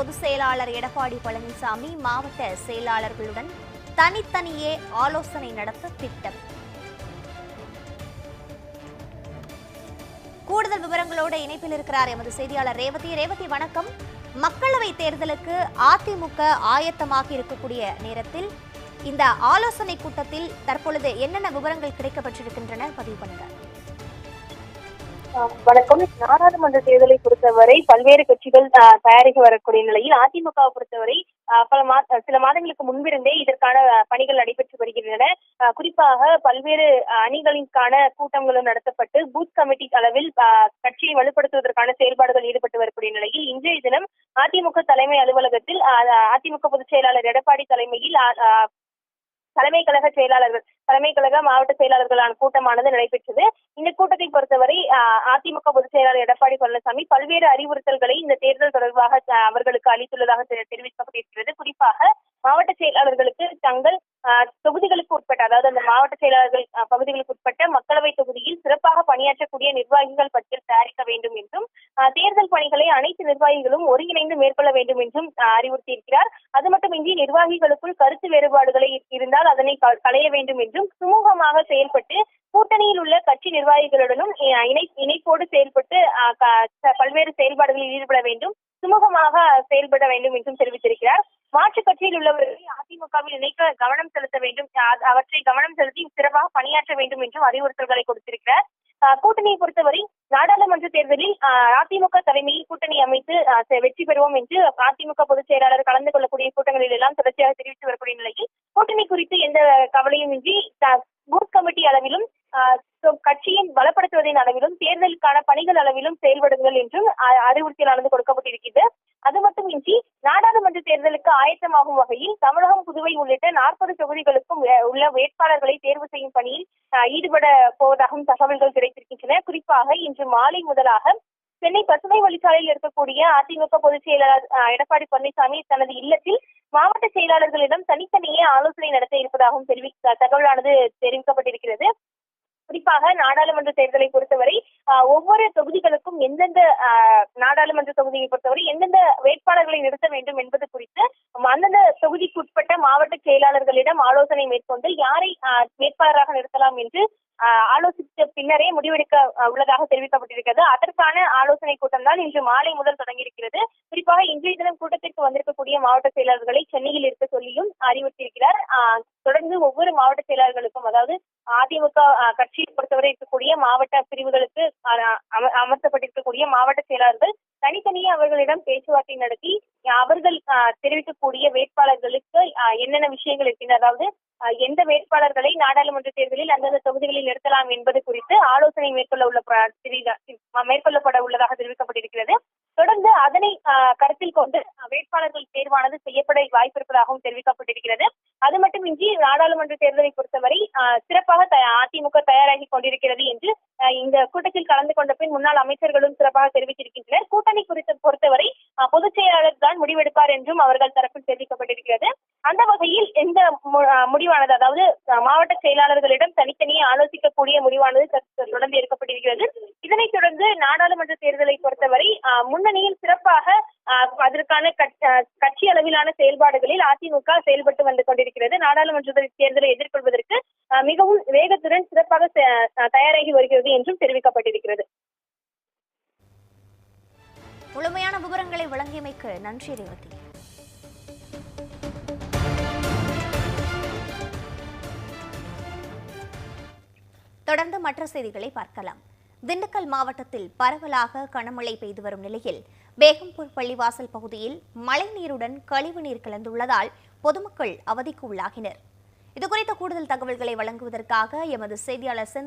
பொதுச் செயலாளர் எடப்பாடி பழனிசாமி மாவட்ட செயலாளர்களுடன் தனித்தனியே ஆலோசனை நடத்த திட்டம். கூடுதல் விவரங்களோடு இணைப்பில் இருக்கிறார் எமது செய்தியாளர் ரேவதி. ரேவதி வணக்கம். மக்களவை தேர்தலுக்கு அதிமுக ஆயத்தமாக இருக்கக்கூடிய நேரத்தில் இந்த ஆலோசனை கூட்டத்தில் தற்பொழுது என்னென்ன விவரங்கள் கிடைக்கப்பட்டிருக்கின்றன? பதிவு பண்ணுங்கள் வணக்கம். நாடாளுமன்ற தேர்தலை பொறுத்தவரை பல்வேறு கட்சிகள் தயாரிக்க வரக்கூடிய நிலையில் அதிமுகவை பொறுத்தவரை பல மா சில மாதங்களுக்கு முன்பிருந்தே இதற்கான பணிகள் நடைபெற்று வருகின்றன. குறிப்பாக பல்வேறு அணிகளுக்கான கூட்டங்களும் நடத்தப்பட்டு பூத் கமிட்டி அளவில் கட்சியை வலுப்படுத்துவதற்கான செயல்பாடுகள் ஈடுபட்டு வரக்கூடிய நிலையில் இன்றைய தினம் அதிமுக தலைமை அலுவலகத்தில் அதிமுக பொதுச் செயலாளர் எடப்பாடி தலைமையில் ஆஹ் தலைமை கழக செயலாளர்கள் தலைமை கழக மாவட்ட செயலாளர்களான கூட்டமானது நடைபெற்றது. இந்த கூட்டத்தை பொறுத்தவரை அதிமுக பொதுச் செயலாளர் எடப்பாடி பழனிசாமி பல்வேறு அறிவுறுத்தல்களை இந்த தேர்தல் தொடர்பாக அவர்களுக்கு அளித்துள்ளதாக தெ- தெரிவிக்கப்பட்டிருக்கிறது. குறிப்பாக மாவட்ட செயலாளர்களுக்கு தங்கள் தொகுதிகளுக்கு உட்பட்ட அதாவது அந்த மாவட்ட செயலாளர்கள் பகுதிகளுக்கு உட்பட்ட மக்களவை தொகுதியில் சிறப்பாக பணியாற்றக்கூடிய நிர்வாகிகள் பட்டியல் தயாரிக்க வேண்டும் என்றும் தேர்தல் பணிகளை அனைத்து நிர்வாகிகளும் ஒருங்கிணைந்து மேற்கொள்ள வேண்டும் என்றும் அறிவுறுத்தியிருக்கிறார். அது மட்டுமின்றி நிர்வாகிகளுக்குள் கருத்து வேறுபாடுகளை இருந்தால் அதனை க- களைய வேண்டும் என்றும் சுமூகமாக செயல்பட்டு கூட்டணியில் உள்ள கட்சி நிர்வாகிகளுடனும் இணை இணைப்போடு செயல்பட்டு பல்வேறு செயல்பாடுகளில் ஈடுபட வேண்டும் சுமூகமாக செயல்பட வேண்டும் என்றும் தெரிவித்திருக்கிறார். மாற்றுக் கட்சியில் உள்ளவர்களை அதிமுகவில் இணைக்க கவனம் செலுத்த வேண்டும். அவற்றை கவனம் செலுத்தி சிறப்பாக பணியாற்ற வேண்டும் என்றும் அறிவுறுத்தல்களை கொடுத்திருக்கிறார். கூட்டணியை பொறுத்தவரை நாடாளுமன்ற தேர்தலில் ஆஹ், அதிமுக தலைமையில் கூட்டணி அமைத்து வெற்றி பெறுவோம் என்று அதிமுக பொதுச் செயலாளர் கலந்து கொள்ளக்கூடிய கூட்டங்களில் எல்லாம் தொடர்ச்சியாக தெரிவித்து வரக்கூடிய நிலையில் கூட்டணி குறித்து எந்த கவலையும் இன்றி பூத் கமிட்டி அளவிலும் ஆஹ், கட்சியின் பலப்படுத்துவதின் அளவிலும் தேர்தலுக்கான பணிகள் அளவிலும் செயல்படுங்கள் என்றும் அ- அறிவுறுத்தலானது கொடுக்கப்பட்டிருக்கிறது அது மட்டுமின்றி நாடாளுமன்ற தேர்தலுக்கு ஆயத்தமாகும் வகையில் தமிழகம் புதுவை உள்ளிட்ட நாற்பது தொகுதிகளுக்கும் வே- உள்ள வேட்பாளர்களை தேர்வு செய்யும் பணியில் ஈடுபட போவதாகவும் தகவல்கள் கிடைத்திருக்கின்றன. குறிப்பாக இன்று மாலை முதலாக சென்னை பசுமை வழிச்சாலையில் இருக்கக்கூடிய அதிமுக பொதுச் செயலாளர் எடப்பாடி பழனிசாமி தனது இல்லத்தில் மாவட்ட செயலாளர்களிடம் தனித்தனியே ஆலோசனை நடத்த இருப்பதாகவும் தெரிவி தகவலானது தெரிவிக்கப்பட்டிருக்கிறது. குறிப்பாக நாடாளுமன்ற தேர்தலை பொறுத்தவரை ஒவ்வொரு தொகுதிகளுக்கும் எந்தெந்த நாடாளுமன்ற தொகுதியை பொறுத்தவரை எந்தெந்த வேட்பாளர்களை நிறுத்த வேண்டும் என்பது குறித்து அந்தந்த தொகுதிக்குட்பட்ட மாவட்ட செயலாளர்களிடம் ஆலோசனை மேற்கொண்டு யாரை வேட்பாளராக நிறுத்தலாம் என்று ஆலோசித்த பின்னரே முடிவெடுக்க உள்ளதாக தெரிவிக்கப்பட்டிருக்கிறது. அதற்கான ஆலோசனை கூட்டம் தான் இன்று மாலை முதல் தொடங்கியிருக்கிறது. குறிப்பாக இன்றைய தினம் கூட்டத்திற்கு வந்திருக்கக்கூடிய மாவட்ட செயலாளர்களை சென்னையில் இருக்க சொல்லியும் அறிவுறுத்தியிருக்கிறார். ஆஹ், தொடர்ந்து ஒவ்வொரு மாவட்ட செயலாளர்களுக்கும் அதாவது அதிமுக ஆஹ், கட்சியை பொறுத்தவரை இருக்கக்கூடிய மாவட்ட பிரிவுகளுக்கு அம- அமர்த்தப்பட்டிருக்கக்கூடிய மாவட்ட செயலாளர்கள் தனித்தனியே அவர்களிடம் பேச்சுவார்த்தை நடத்தி அவர்கள் தெரிவிக்கக்கூடிய வேட்பாளர்களுக்கு என்னென்ன விஷயங்கள் இருக்கின்றன அதாவது எந்த வேட்பாளர்களை நாடாளுமன்ற தேர்தலில் அந்தந்த தொகுதிகளில் நிறுத்தலாம் என்பது குறித்து ஆலோசனை மேற்கொள்ள உள்ள மேற்கொள்ளப்பட உள்ளதாக தெரிவிக்கப்பட்டிருக்கிறது. தொடர்ந்து அதனை கருத்தில் கொண்டு வேட்பாளர்கள் தேர்வானது செய்யப்பட வாய்ப்பு இருப்பதாகவும் தெரிவிக்கப்பட்டிருக்கிறது. அது மட்டுமின்றி நாடாளுமன்ற தேர்தலை பொறுத்தவரை சிறப்பாக அதிமுக தயாராகி கொண்டிருக்கிறது என்று இந்த கூட்டத்தில் கலந்து கொண்ட பின் முன்னாள் அமைச்சர்களும் சிறப்பாக தெரிவித்திருக்கின்றனர். கூட்டணி குறித்து பொறுத்தவரை பொதுச் செயலாளர் தான் முடிவெடுப்பார் என்றும் அவர்கள் தரப்பில் தெரிவிக்கப்பட்டிருக்கிறது. அந்த வகையில் இந்த முடிவானது அதாவது மாவட்ட செயலாளர்களிடம் தனித்தனியே ஆலோசிக்கக்கூடிய முடிவானது தொடர்ந்து எடுக்கப்பட்டிருக்கிறது. இதனைத் தொடர்ந்து நாடாளுமன்ற தேர்தலை பொறுத்தவரை முன்னணியில் சிறப்பாக அதற்கான கட்சி அளவிலான செயல்பாடுகளில் அதிமுக செயல்பட்டு வந்து கொண்டிருக்கிறது. நாடாளுமன்ற தேர்தலை எதிர்கொள்வதற்கு மிகவும் வேகத்துடன் சிறப்பாக தயாராகி வருகிறது என்றும் தெரிவிக்கப்பட்டிருக்கிறது. முழுமையான விவரங்களை வழங்கியமைக்கு நன்றி ரேவதி. தொடர்ந்து மற்ற செய்திகளை பார்க்கலாம். திண்டுக்கல் மாவட்டத்தில் பரவலாக கனமழை பெய்து வரும் நிலையில் பேகம்பூர் பள்ளிவாசல் பகுதியில் மழைநீருடன் கழிவுநீர் கலந்துள்ளதால் பொதுமக்கள் அவதிக்கு உள்ளாகினர். இதுகுறித்த கூடுதல் தகவல்களை வழங்குவதற்காக எமது செய்தியாளர்